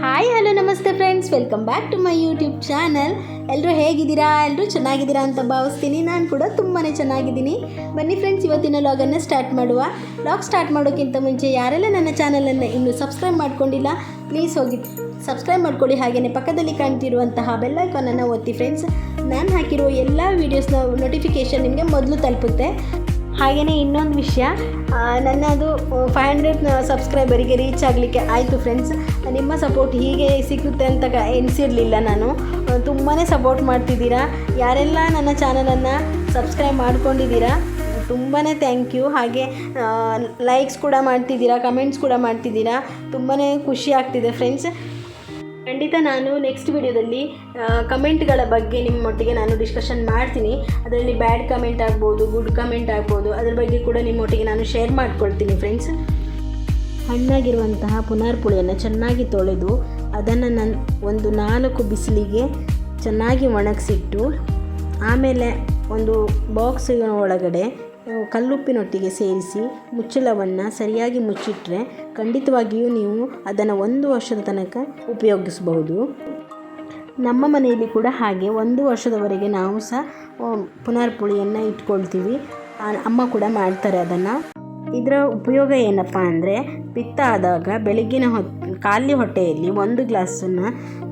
Hi hello ನಮಸ್ತೆ friends welcome back to my YouTube channel ಎಲ್ಲರೂ ಹೇಗಿದ್ದೀರಾ? ಎಲ್ಲರೂ ಚೆನ್ನಾಗಿದ್ದೀರಾ ಅಂತ ಭಾವಿಸ್ತೀನಿ. ನಾನು ಕೂಡ ತುಂಬಾ ಚೆನ್ನಾಗಿದ್ದೀನಿ. ಬನ್ನಿ ಫ್ರೆಂಡ್ಸ್ ಇವತ್ತಿನ ಲಾಗನ್ನು ಸ್ಟಾರ್ಟ್ ಮಾಡುವ. ಲಾಗ್ ಸ್ಟಾರ್ಟ್ ಮಾಡೋಕ್ಕಿಂತ ಮುಂಚೆ ಯಾರೆಲ್ಲ ನನ್ನ ಚಾನಲನ್ನು ಇನ್ನೂ ಸಬ್ಸ್ಕ್ರೈಬ್ ಮಾಡ್ಕೊಂಡಿಲ್ಲ ಪ್ಲೀಸ್ ಹೋಗಿ ಸಬ್ಸ್ಕ್ರೈಬ್ ಮಾಡ್ಕೊಳ್ಳಿ. ಹಾಗೆಯೇ ಪಕ್ಕದಲ್ಲಿ ಕಾಣ್ತಿರುವಂತಹ ಬೆಲ್ಲೈಕಾನನ್ನು ಒತ್ತಿ ಫ್ರೆಂಡ್ಸ್ ನಾನು ಹಾಕಿರೋ ಎಲ್ಲ ವೀಡಿಯೋಸ್ನ ನೋಟಿಫಿಕೇಷನ್ ನಿಮಗೆ ಮೊದಲು ತಲುಪುತ್ತೆ. ಹಾಗೆಯೇ ಇನ್ನೊಂದು ವಿಷಯ. ನನ್ನದು ಫೈವ್ ಹಂಡ್ರೆಡ್ ಸಬ್ಸ್ಕ್ರೈಬರಿಗೆ ರೀಚ್ ಆಗಲಿಕ್ಕೆ ಆಯಿತು ಫ್ರೆಂಡ್ಸ್ ನಿಮ್ಮ ಸಪೋರ್ಟ್ ಹೀಗೆ ಸಿಗುತ್ತೆ ಅಂತ ಎನಿಸಿರಲಿಲ್ಲ ನಾನು. ತುಂಬಾ ಸಪೋರ್ಟ್ ಮಾಡ್ತಿದ್ದೀರಾ. ಯಾರೆಲ್ಲ ನನ್ನ ಚಾನಲನ್ನು ಸಬ್ಸ್ಕ್ರೈಬ್ ಮಾಡ್ಕೊಂಡಿದ್ದೀರಾ ತುಂಬಾ ಥ್ಯಾಂಕ್ ಯು ಹಾಗೆ ಲೈಕ್ಸ್ ಕೂಡ ಮಾಡ್ತಿದ್ದೀರಾ ಕಮೆಂಟ್ಸ್ ಕೂಡ ಮಾಡ್ತಿದ್ದೀರಾ ತುಂಬಾ ಖುಷಿ ಆಗ್ತಿದೆ ಫ್ರೆಂಡ್ಸ್ ಖಂಡಿತ ನಾನು ನೆಕ್ಸ್ಟ್ ವಿಡಿಯೋದಲ್ಲಿ ಕಮೆಂಟ್ಗಳ ಬಗ್ಗೆ ನಿಮ್ಮೊಟ್ಟಿಗೆ ನಾನು ಡಿಸ್ಕಷನ್ ಮಾಡ್ತೀನಿ. ಅದರಲ್ಲಿ ಬ್ಯಾಡ್ ಕಮೆಂಟ್ ಆಗ್ಬೋದು ಗುಡ್ ಕಮೆಂಟ್ ಆಗ್ಬೋದು, ಅದ್ರ ಬಗ್ಗೆ ಕೂಡ ನಿಮ್ಮೊಟ್ಟಿಗೆ ನಾನು ಶೇರ್ ಮಾಡ್ಕೊಳ್ತೀನಿ ಫ್ರೆಂಡ್ಸ್ ಹಣ್ಣಾಗಿರುವಂತಹ ಪುನರ್ ಪುಳಿಯನ್ನು ಚೆನ್ನಾಗಿ ತೊಳೆದು, ಅದನ್ನು ನನ್ನ ಒಂದು ನಾಲ್ಕು ಬಿಸಿಲಿಗೆ ಚೆನ್ನಾಗಿ ಒಣಗಿಸಿಟ್ಟು, ಆಮೇಲೆ ಒಂದು ಬಾಕ್ಸಿನ ಒಳಗಡೆ ಕಲ್ಲುಪ್ಪಿನೊಟ್ಟಿಗೆ ಸೇರಿಸಿ ಮುಚ್ಚಳವನ್ನು ಸರಿಯಾಗಿ ಮುಚ್ಚಿಟ್ಟರೆ ಖಂಡಿತವಾಗಿಯೂ ನೀವು ಅದನ್ನು ಒಂದು ವರ್ಷದ ತನಕ ಉಪಯೋಗಿಸಬಹುದು. ನಮ್ಮ ಮನೆಯಲ್ಲಿ ಕೂಡ ಹಾಗೆ ಒಂದು ವರ್ಷದವರೆಗೆ ನಾವು ಸಹ ಪುನರ್ಪುಳಿಯನ್ನು ಪುನರ್ ಪುಳಿಯನ್ನು ಇಟ್ಕೊಳ್ತೀವಿ ಅಮ್ಮ ಕೂಡ ಮಾಡ್ತಾರೆ ಅದನ್ನು. ಇದರ ಉಪಯೋಗ ಏನಪ್ಪ ಅಂದರೆ ಪಿತ್ತ ಆದಾಗ ಬೆಳಗ್ಗಿನ ಹೊತ್ತು ಖಾಲಿ ಹೊಟ್ಟೆಯಲ್ಲಿ ಒಂದು ಗ್ಲಾಸನ್ನು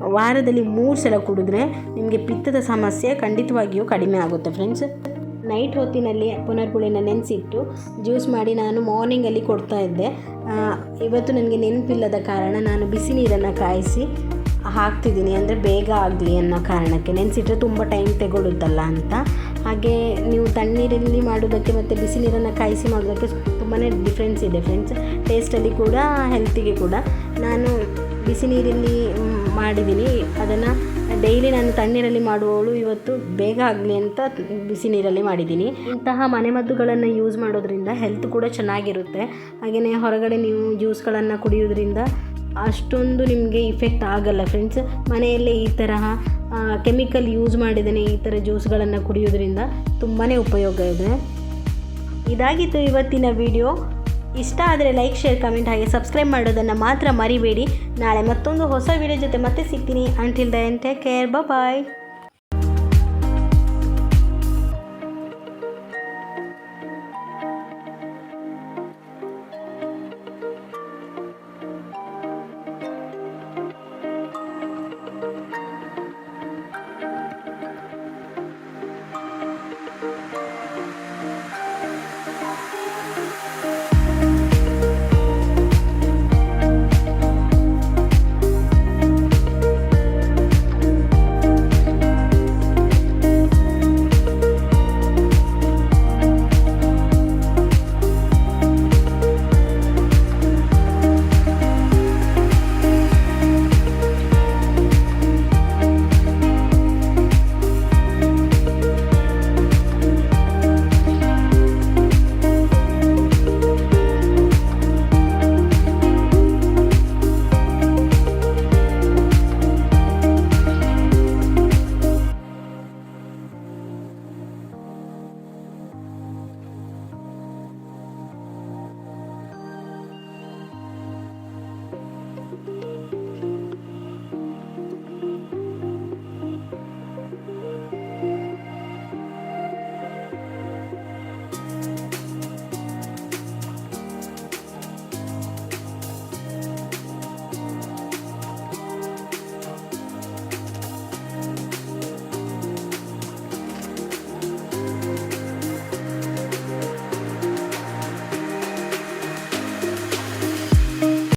ವಾರದಲ್ಲಿ ಮೂರು ಸಲ ಕುಡಿದ್ರೆ ನಿಮಗೆ ಪಿತ್ತದ ಸಮಸ್ಯೆ ಖಂಡಿತವಾಗಿಯೂ ಕಡಿಮೆ ಆಗುತ್ತೆ ಫ್ರೆಂಡ್ಸ್ ನೈಟ್ ಹೊತ್ತಿನಲ್ಲಿ ಪುನರ್ಪುಳಿನ ನೆನೆಸಿಟ್ಟು ಜ್ಯೂಸ್ ಮಾಡಿ ನಾನು ಮಾರ್ನಿಂಗಲ್ಲಿ ಕೊಡ್ತಾ ಇದ್ದೆ. ಇವತ್ತು ನನಗೆ ನೆನಪಿಲ್ಲದ ಕಾರಣ ನಾನು ಬಿಸಿ ನೀರನ್ನು ಕಾಯಿಸಿ ಹಾಕ್ತಿದ್ದೀನಿ. ಅಂದರೆ ಬೇಗ ಆಗಲಿ ಅನ್ನೋ ಕಾರಣಕ್ಕೆ. ನೆನೆಸಿಟ್ರೆ ತುಂಬ ಟೈಮ್ ತಗೊಳ್ಳುತ್ತಲ್ಲ ಅಂತ. ಹಾಗೆ ನೀವು ತಣ್ಣೀರಲ್ಲಿ ಮಾಡೋದಕ್ಕೆ ಮತ್ತು ಬಿಸಿ ನೀರನ್ನು ಕಾಯಿಸಿ ಮಾಡೋದಕ್ಕೆ ತುಂಬಾ ಡಿಫ್ರೆನ್ಸ್ ಇದೆ ಫ್ರೆಂಡ್ಸ್ ಟೇಸ್ಟಲ್ಲಿ ಕೂಡ ಹೆಲ್ತಿಗೆ ಕೂಡ. ನಾನು ಬಿಸಿ ನೀರಲ್ಲಿ ಮಾಡಿದ್ದೀನಿ. ಅದನ್ನು ಡೈಲಿ ನಾನು ತಣ್ಣೀರಲ್ಲಿ ಮಾಡುವವಳು. ಇವತ್ತು ಬೇಗ ಆಗಲಿ ಅಂತ ಬಿಸಿ ನೀರಲ್ಲಿ ಮಾಡಿದ್ದೀನಿ. ಇಂತಹ ಮನೆಮದ್ದುಗಳನ್ನು ಯೂಸ್ ಮಾಡೋದ್ರಿಂದ ಹೆಲ್ತ್ ಕೂಡ ಚೆನ್ನಾಗಿರುತ್ತೆ. ಹಾಗೆಯೇ ಹೊರಗಡೆ ನೀವು ಜ್ಯೂಸ್ಗಳನ್ನು ಕುಡಿಯೋದ್ರಿಂದ ಅಷ್ಟೊಂದು ನಿಮಗೆ ಇಫೆಕ್ಟ್ ಆಗಲ್ಲ ಫ್ರೆಂಡ್ಸ್ ಮನೆಯಲ್ಲೇ ಈ ತರಹ ಕೆಮಿಕಲ್ ಯೂಸ್ ಮಾಡಿದ್ದೇನೆ ಈ ಥರ ಜ್ಯೂಸ್ಗಳನ್ನು ಕುಡಿಯೋದ್ರಿಂದ ತುಂಬಾ ಉಪಯೋಗ ಇದೆ. ಇದಾಗಿತ್ತು ಇವತ್ತಿನ ವಿಡಿಯೋ ಇಷ್ಟ ಆದರೆ ಲೈಕ್ ಶೇರ್ ಕಮೆಂಟ್ ಹಾಗೆ ಸಬ್ಸ್ಕ್ರೈಬ್ ಮಾಡೋದನ್ನು ಮಾತ್ರ ಮರಿಬೇಡಿ. ನಾಳೆ ಮತ್ತೊಂದು ಹೊಸ ವಿಡಿಯೋ ಜೊತೆ ಮತ್ತೆ ಸಿಗ್ತೀನಿ. ಅಂಟಿಲ್ ದೆನ್ ಟೇಕ್ ಕೇರ್ ಬ ಬಾಯ್